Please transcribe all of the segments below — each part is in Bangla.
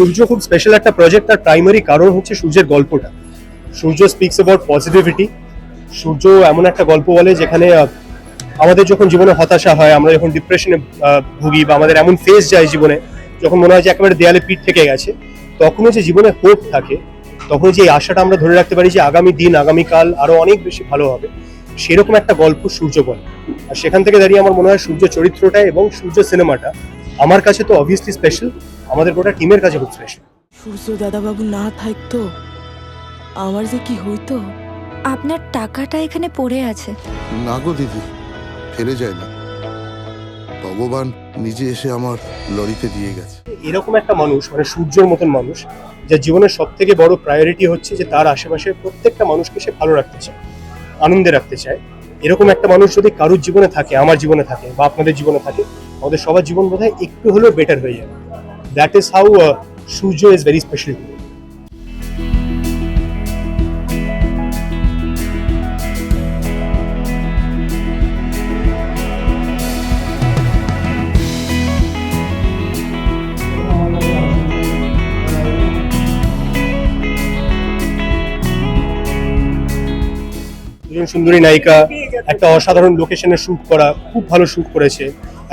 সূর্য খুব স্পেশাল একটা প্রজেক্ট তার প্রাইমারি কারণ হচ্ছে সূর্যের গল্পটা। সূর্য স্পিক্স অ্যাবাউট পজিটিভিটি সূর্য এমন একটা গল্প বলে যেখানে আমাদের যখন জীবনে হতাশা হয়, আমরা যখন ডিপ্রেশনে ভুগি বা আমাদের এমন ফেস যায় জীবনে, যখন মনে হয় যে একেবারে দেয়ালে পিঠ থেকে গেছে, তখনও যে জীবনে হোপ থাকে তখন যে আশাটা আমরা ধরে রাখতে পারি যে আগামী দিন, আগামীকাল আরও অনেক বেশি ভালো হবে, সেরকম একটা গল্প সূর্য বলে। আর সেখান থেকে দাঁড়িয়ে আমার মনে হয় সূর্য চরিত্রটা এবং সূর্য সিনেমাটা আমার কাছে তো অবভিয়াসলি স্পেশাল আমাদের গোটা টিমের কাছে খুব স্পেশাল সূর্য দাদাবাবু না থাকতো আমার যে কি হইতো? আপনার টাকাটা এখানে পড়ে আছে। না গো দিদি ফেলে যায় না ভগবান নিজে এসে আমার লরিতে দিয়ে গেছে। এরকম একটা মানুষ মানে সূর্যর মতন মানুষ যার জীবনের সব থেকে বড় প্রায়োরিটি হচ্ছে যে তার আশেপাশের প্রত্যেকটা মানুষকে সে ভালো রাখতে চায় আনন্দে রাখতে চায়। এরকম একটা মানুষ যদি কারোর জীবনে থাকে আমার জীবনে থাকে বা আপনাদের জীবনে থাকে আমাদের সবার জীবন বোধহয় একটু হলেও বেটার হয়ে যাবে। That is how Surya is very special দুজন সুন্দরী নায়িকা একটা অসাধারণ লোকেশনে শুট করা খুব ভালো শুট করেছে।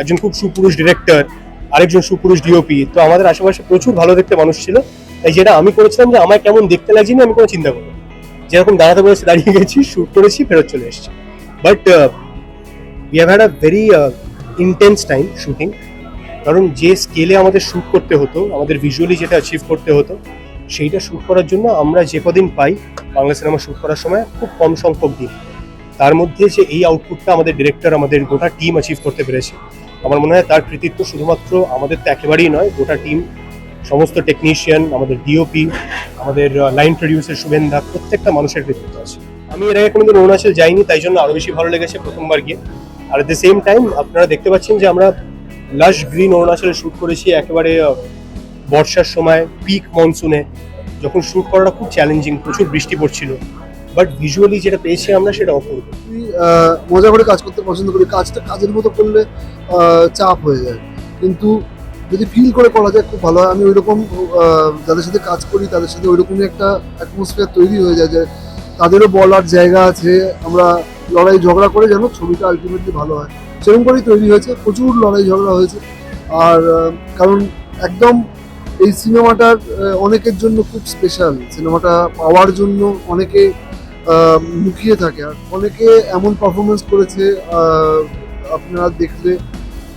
একজন খুব সুপুরুষ ডিরেক্টর আরেকজন সুপুরুষ ডিওপি তো আমাদের আশেপাশে প্রচুর ভালো দেখতে মানুষ ছিল। তাই যেটা আমি করেছিলাম যে আমায় কেমন দেখতে লাগছে না আমি কোনো চিন্তা করব যেরকম দাঁড়াতে বলেছে, দাঁড়িয়ে গেছি শুট করেছি, ফেরত চলে এসেছি। But we have had a very intense time shooting কারণ যে স্কেলে আমাদের শ্যুট করতে হতো, আমাদের ভিজুয়ালি যেটা অ্যাচিভ করতে হতো, সেইটা শুট করার জন্য আমরা যে কদিন পাই বাংলা সিনেমা শুট করার সময়, খুব কম সংখ্যক দিন। তার মধ্যে যে এই আউটপুটটা আমাদের ডিরেক্টর আমাদের গোটা টিম অ্যাচিভ করতে পেরেছে। আমার মনে হয় তার কৃতিত্ব শুধুমাত্র আমাদের তো একেবারেই নয়, গোটা টিম সমস্ত টেকনিশিয়ান আমাদের ডিওপি আমাদের লাইন প্রডিউসার শুভেন্দা প্রত্যেকটা মানুষের কৃতিত্ব আছে। আমি এর আগে কোনোদিন অরুণাচল যাইনি, তাই জন্য আরও বেশি ভালো লেগেছে প্রথমবার গিয়ে। আর এট দ্য সেম টাইম আপনারা দেখতে পাচ্ছেন যে আমরা লাশ গ্রিন অরুণাচলে শুট করেছি একেবারে বর্ষার সময় পিক মনসুনে যখন শুট করাটা খুব চ্যালেঞ্জিং প্রচুর বৃষ্টি পড়ছিল। বাট ভিজুয়ালি যেটা পেয়েছি আমরা সেটা অপূর্ব মজা করে কাজ করতে পছন্দ করি। কাজটা কাজের মতো করলে চাপ হয়ে যায়। কিন্তু যদি ফিল করে করা যায়, খুব ভালো হয়। আমি ওইরকম যাদের সাথে কাজ করি, তাদের সাথে ওইরকমই একটা অ্যাটমসফিয়ার তৈরি হয়ে যায় যে তাদেরও বলার জায়গা আছে। আমরা লড়াই ঝগড়া করে যেন ছবিটা আলটিমেটলি ভালো হয়। সেরকম করেই তৈরি হয়েছে। প্রচুর লড়াই ঝগড়া হয়েছে। আর কারণ একদম এই সিনেমাটার অনেকের জন্য খুব স্পেশাল সিনেমাটা পাওয়ার জন্য অনেকে মুখিয়ে থাকে। আর অনেকে এমন পারফরমেন্স করেছে আপনারা দেখলে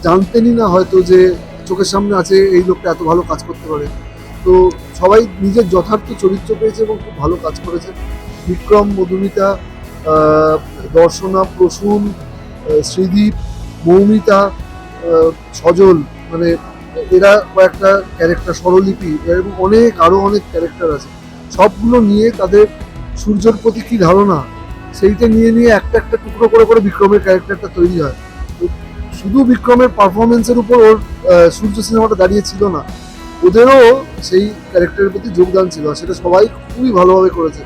জানতেনই না হয়তো যে চোখের সামনে আছে এই লোকটা এত ভালো কাজ করতে পারে। তো সবাই নিজের যথার্থ চরিত্র পেয়েছে এবং খুব ভালো কাজ করেছে বিক্রম, মধুমিতা দর্শনা, প্রসূন শ্রীদীপ, মৌমিতা সজল মানে এরা কয়েকটা ক্যারেক্টার স্বরলিপি এরকম অনেক আরও অনেক ক্যারেক্টার আছে। সবগুলো নিয়ে তাদের সূর্যের প্রতি কি ধারণা? সেইটা নিয়ে নিয়ে একটা একটা টুকরো করে করে বিক্রমের ক্যারেক্টারটা তৈরি হয়। শুধু বিক্রমের পারফরমেন্সের উপর ওর সূর্য সিনেমাটা দাঁড়িয়ে ছিল না। ওদেরও সেই ক্যারেক্টারের প্রতি যোগদান ছিল সেটা সবাই খুবই ভালোভাবে করেছে।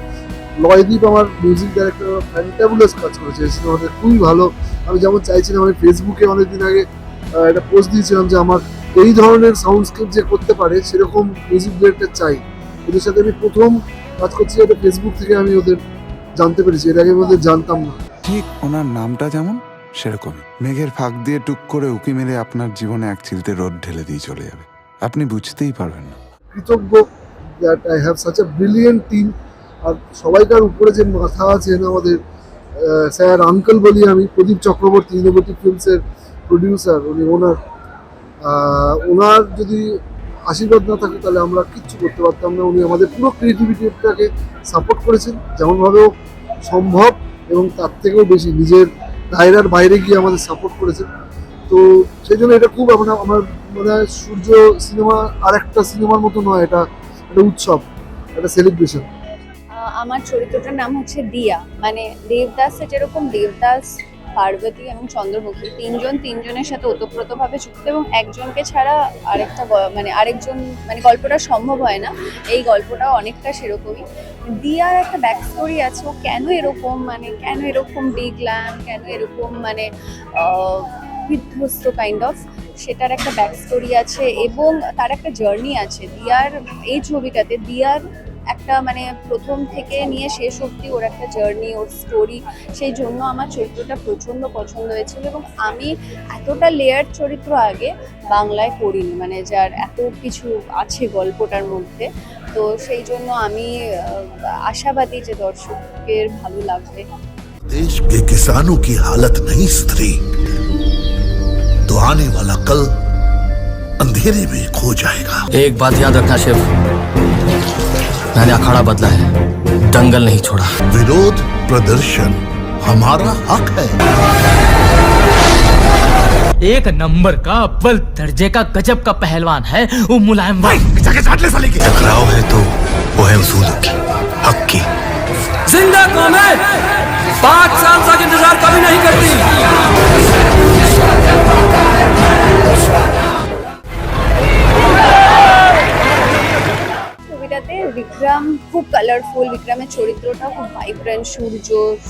লয়দীপ আমার মিউজিক ডাইরেক্টর ফ্যান্টাবুলাস কাজ করেছে। সিনেমাতে খুবই ভালো। আমি যেমন চাইছিলাম, আমি ফেসবুকে অনেকদিন আগে একটা পোস্ট দিয়েছিলাম যে আমার এই ধরনের সাউন্ডস্কেপ যে করতে পারে, সেরকম মিউজিক ডিরেক্টর চাই। ওদের সাথে আমি প্রথম কাজ করছি এটা ফেসবুক থেকে আমি ওদের জানতে পেরেছি। এর আগে ওদের জানতাম না। ঠিক ওনার নামটা যেমন সেরকমই। মেঘের ফাঁক দিয়ে টুক করে উকি মেরে আপনার জীবনে এক চিলতে রোদ ঢেলে দিয়ে চলে যাবে। আপনি বুঝতেই পারবেন না। কৃতজ্ঞ that I have such a brilliant team আর সবাইকার উপরে যে মাথা আছেন আমাদের স্যার আঙ্কেল বলি আমি প্রদীপ চক্রবর্তী ইনোভেটিভ ফিল্মসের প্রডিউসার উনি ওনার ওনার যদি আশীর্বাদ না থাকে, তাহলে আমরা কিচ্ছু করতে পারতাম না। উনি আমাদের পুরো ক্রিয়েটিভিটিটাকে সাপোর্ট করেছেন যেমনভাবে সম্ভব এবং তার থেকেও বেশি। নিজের দায়রার বাইরে গিয়ে আমাদের সাপোর্ট করেছেন। তো সেই জন্য এটা খুব আমরা, আমার মনে সূর্য সিনেমা আর একটা সিনেমার মতো নয়, এটা একটা উৎসব একটা সেলিব্রেশন আমার চরিত্রটার নাম হচ্ছে দিয়া। মানে দেবদাস যেরকম দেবদাস পার্বতী এবং চন্দ্রমুখী তিনজন তিনজনের সাথে ওতপ্রোতভাবে যুক্ত এবং একজনকে ছাড়া আরেকটা মানে আরেকজন মানে গল্পটা সম্ভব হয় না। এই গল্পটা অনেকটা সেরকমই। দিয়ার একটা ব্যাক স্টোরি আছে, ও কেন এরকম মানে কেন এরকম ডিগল্যাম কেন এরকম মানে বিধ্বস্ত কাইন্ড অফ সেটার একটা ব্যাক স্টোরি আছে এবং তার একটা জার্নি আছে। দিয়ার, এই ছবিটাতে দিয়ার একটা মানে প্রথম থেকে নিয়ে শেষ অবধি ওর একটা জার্নি ওর স্টোরি সেই জন্য আমার চরিত্রটা প্রচণ্ড পছন্দ হয়েছিল এবং আমি এতটা লেয়ার চরিত্র আগে বাংলায় করিনি মানে যার এত কিছু আছে গল্পটার মধ্যে তো সেই জন্য আমি আহ, আশাবাদী যে দর্শকের ভালো লাগবে देश के किसानों की हालत नहीं सुधरी तो आने वाला कल अंधेरे में खो जाएगा एक बात याद रखना शिव मैंने अखाड़ा बदला है। दंगल नहीं छोड़ा। विरोध प्रदर्शन हमारा हक है। एक नंबर का अव्वल दर्जे का गजब का पहलवान है वो मुलायम भाई टकराव है तो वो है उसूल की हक की। ज़िंदा कौन है? पाँच साल तक इंतज़ार कभी नहीं करती। বিক্রম খুব কালারফুল বিক্রমের চরিত্রটা খুব ভাইব্রেন্ট সূর্য,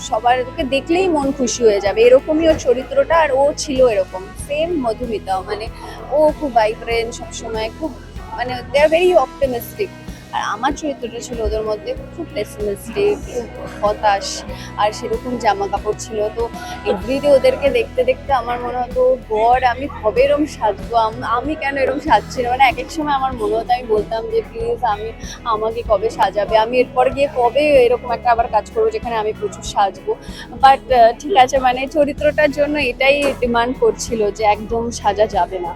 সবার ওকে দেখলেই মন খুশি হয়ে যাবে। এরকমই ওর চরিত্রটা আর ও ছিল এরকম। সেম মধুমিতা মানে ও খুব ভাইব্রেন্ট সবসময়, খুব মানে দে আর ভেরি অপটিমিস্টিক আর আমার চরিত্রটা ছিল ওদের মধ্যে খুব পেসিমিস্টিক খুব হতাশ, আর সেরকম জামা কাপড় ছিল। তো এভরিডে ওদেরকে দেখতে দেখতে আমার মনে হতো, গড, আমি কবে এরম সাজবো? আম- কেন এরম সাজছি না? মানে এক এক সময় আমার মনে হতো, আমি বলতাম যে, প্লিজ, আমি, আমাকে কবে সাজাবে? আমি এরপর গিয়ে কবে এরকম একটা আবার কাজ করব যেখানে আমি প্রচুর সাজবো? বাট ঠিক আছে মানে চরিত্রটার জন্য এটাই ডিমান্ড করছিল যে একদম সাজা যাবে না।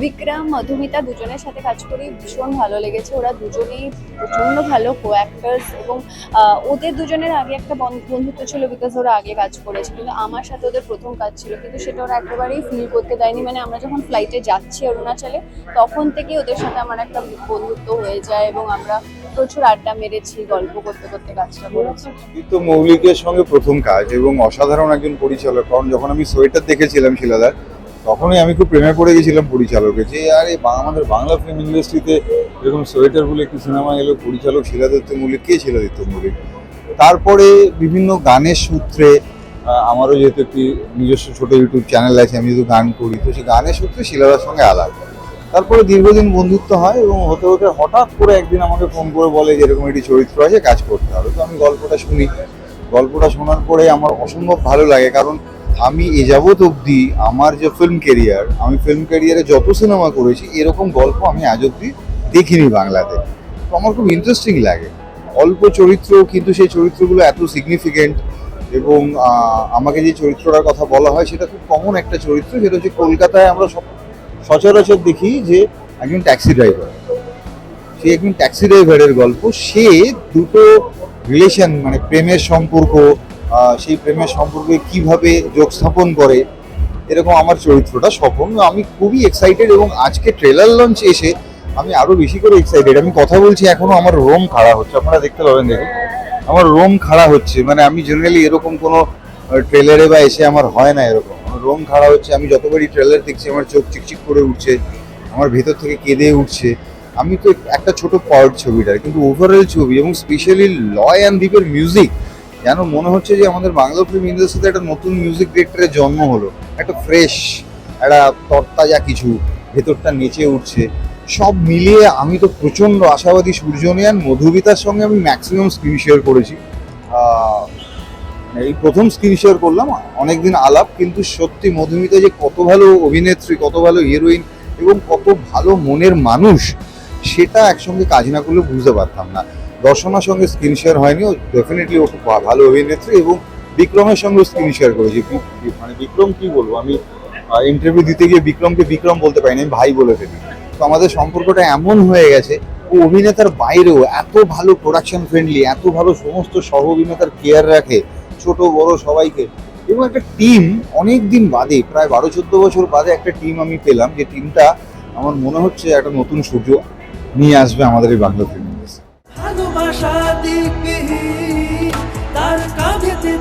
বিক্রম, মধুমিতা দুজনের সাথে কাজ করি, ভীষণ ভালো লেগেছে। ওরা দুজনেই প্রচণ্ড ভালো কো অ্যাক্টার্স এবং ওদের দুজনের আগে একটা বন- বন্ধুত্ব ছিল বিকজ ওরা আগে কাজ করেছে। কিন্তু আমার সাথে ওদের প্রথম কাজ ছিল। কিন্তু সেটা ওরা একেবারেই ফিল করতে দেয়নি। মানে আমরা যখন ফ্লাইটে যাচ্ছি অরুণাচলে, তখন থেকেই ওদের সাথে আমার একটা বন্ধুত্ব হয়ে যায় এবং আমরা প্রচুর আড্ডা মেরেছি, গল্প করতে করতে কাজটা করেছি। তো মৌলিকের সঙ্গে প্রথম কাজ এবং অসাধারণ একজন পরিচালক। কারণ যখন আমি সোয়েটার দেখেছিলাম শিলাদার তখনই আমি খুব প্রেমে পড়ে গেছিলাম পরিচালকে যে, আরে আমাদের বাংলা ফিল্ম ইন্ডাস্ট্রিতে এরকম সোয়েটার বলে একটি সিনেমা এলো, পরিচালক শিলাদিত্য মৌলিক কে শিলাদিত্য মৌলিক তারপরে বিভিন্ন গানের সূত্রে আমারও যেহেতু একটি নিজস্ব ছোট ইউটিউব চ্যানেল আছে, আমি যেহেতু গান করি, তো সেই গানের সূত্রে শিলাদার সঙ্গে আলাপ। তারপরে দীর্ঘদিন বন্ধুত্ব হয় এবং হতে হতে হঠাৎ করে একদিন আমাকে ফোন করে বলে যে, এরকম একটি চরিত্র আছে, কাজ করতে হবে। তো আমি গল্পটা শুনি। গল্পটা শোনার পরে আমার অসম্ভব ভালো লাগে, কারণ আমি এ যাবৎ অবধি আমার যে ফিল্ম কেরিয়ার আমি ফিল্ম ক্যারিয়ারে যত সিনেমা করেছি, এরকম গল্প আমি আজ অবধি দেখিনি বাংলাতে। তো আমার খুব ইন্টারেস্টিং লাগে। অল্প চরিত্র কিন্তু সেই চরিত্রগুলো এত সিগনিফিকেন্ট এবং আমাকে যে চরিত্রটার কথা বলা হয়, সেটা খুব কমন একটা চরিত্র সেটা হচ্ছে কলকাতায় আমরা সব সচরাচর দেখি যে একজন ট্যাক্সি ড্রাইভার সে একজন ট্যাক্সি ড্রাইভারের গল্প। সে দুটো রিলেশন মানে প্রেমের সম্পর্ক সেই প্রেমের সম্পর্কে কীভাবে যোগ স্থাপন করে, এরকম আমার চরিত্রটা স্বপন। আমি খুবই এক্সাইটেড এবং আজকে ট্রেলার লঞ্চ এসে আমি আরও বেশি করে এক্সাইটেড আমি কথা বলছি, এখনও আমার রোম খাড়া হচ্ছে। আপনারা দেখতে পাবেন, দেখুন। আমার রোম খাড়া হচ্ছে। মানে আমি জেনারেলি এরকম কোনো ট্রেলারে বা এসে আমার হয় না এরকম। আমার রোম খাড়া হচ্ছে। আমি যতবারই ট্রেলার দেখছি, আমার চোখ চিকচিক করে উঠছে। আমার ভেতর থেকে কেঁদে উঠছে। আমি তো একটা ছোট পার্ট ছবিটার কিন্তু ওভারঅল ছবি এবং স্পেশালি লয় অ্যান্ড দ্বীপের মিউজিক যেন মনে হচ্ছে যে আমাদের বাংলা ফিল্ম ইন্ডাস্ট্রিতে একটা নতুন মিউজিক ডিরেক্টরের জন্ম হলো। একটা ফ্রেশ একটা তরতাজা কিছু ভেতরটা নেচে উঠছে। সব মিলিয়ে আমি তো প্রচণ্ড আশাবাদী সূর্যনিয়ান মধুবিতার সঙ্গে আমি ম্যাক্সিমাম স্ক্রিন শেয়ার করেছি। এই প্রথম স্ক্রিন শেয়ার করলাম, অনেকদিন আলাপ, কিন্তু সত্যি মধুমিতা যে কত ভালো অভিনেত্রী, কত ভালো হিরোইন এবং কত ভালো মনের মানুষ, সেটা একসঙ্গে কাজ না করলে বুঝতে পারতাম না। দর্শনার সঙ্গে স্ক্রিন শেয়ার হয়নি, ও ডেফিনেটলি ও খুব ভালো অভিনেত্রী এবং বিক্রমের সঙ্গে স্ক্রিন শেয়ার করেছি। মানে বিক্রম কি বলব? আমি ইন্টারভিউ দিতে গিয়ে বিক্রমকে বিক্রম বলতে পারিনি, আমি ভাই বলে ফেলি। তো আমাদের সম্পর্কটা এমন হয়ে গেছে, ও অভিনেতার বাইরেও এত ভালো প্রোডাকশন ফ্রেন্ডলি এত ভালো সমস্ত সহ অভিনেতার কেয়ার রাখে, ছোট, বড় সবাইকে। এবং একটা টিম অনেক দিন বাদে, প্রায় বারো, চোদ্দ বছর বাদে একটা টিম আমি পেলাম, যে টিমটা আমার মনে হচ্ছে একটা নতুন সূর্য নিয়ে আসবে আমাদের এই বাংলা ফিল্ম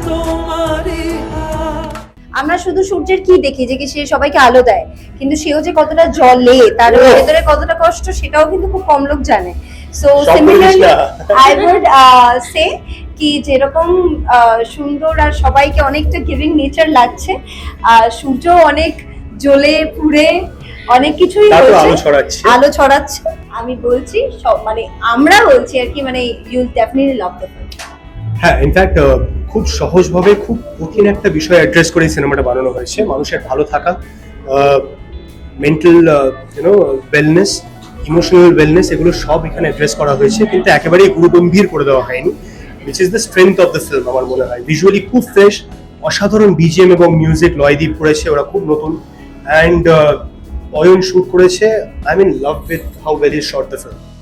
তোমারই আমরা শুধু সূর্যের কি দেখি যে কি সে সবাইকে আলো দেয় কিন্তু সেও যে কতটা জলে তার ভেতরে কতটা কষ্ট সেটাও কিন্তু খুব কম লোক জানে। So similarly I would say কি যেরকম আহ, সুন্দর আর সবাইকে অনেকটা গিভিং নেচার লাগছে আর সূর্য অনেক জ্বলে পুড়ে অনেক কিছুই আলো ছড়াচ্ছে। আমি বলছি সব মানে আমরা বলছি আর কি মানে ইউল ডেফিনেটলি লাভ দ্য হ্যাঁ ইনফ্যাক্ট খুব সহজভাবে খুব কঠিন একটা বিষয় অ্যাড্রেস করে সিনেমাটা বানানো হয়েছে। মানুষের ভালো থাকা mental you know wellness emotional wellness এগুলো সব এখানে অ্যাড্রেস করা হয়েছে, কিন্তু একেবারেই গুরুগম্ভীর করে দেওয়া হয়নি which is the strength of the film আমার মনে হয়। ভিজুয়ালি খুব ফ্রেশ অসাধারণ বিজিএম এবং মিউজিক লয়দীপ করেছে, ওরা খুব নতুন অ্যান্ড অয়ন শুট করেছে। I mean love with how is short the film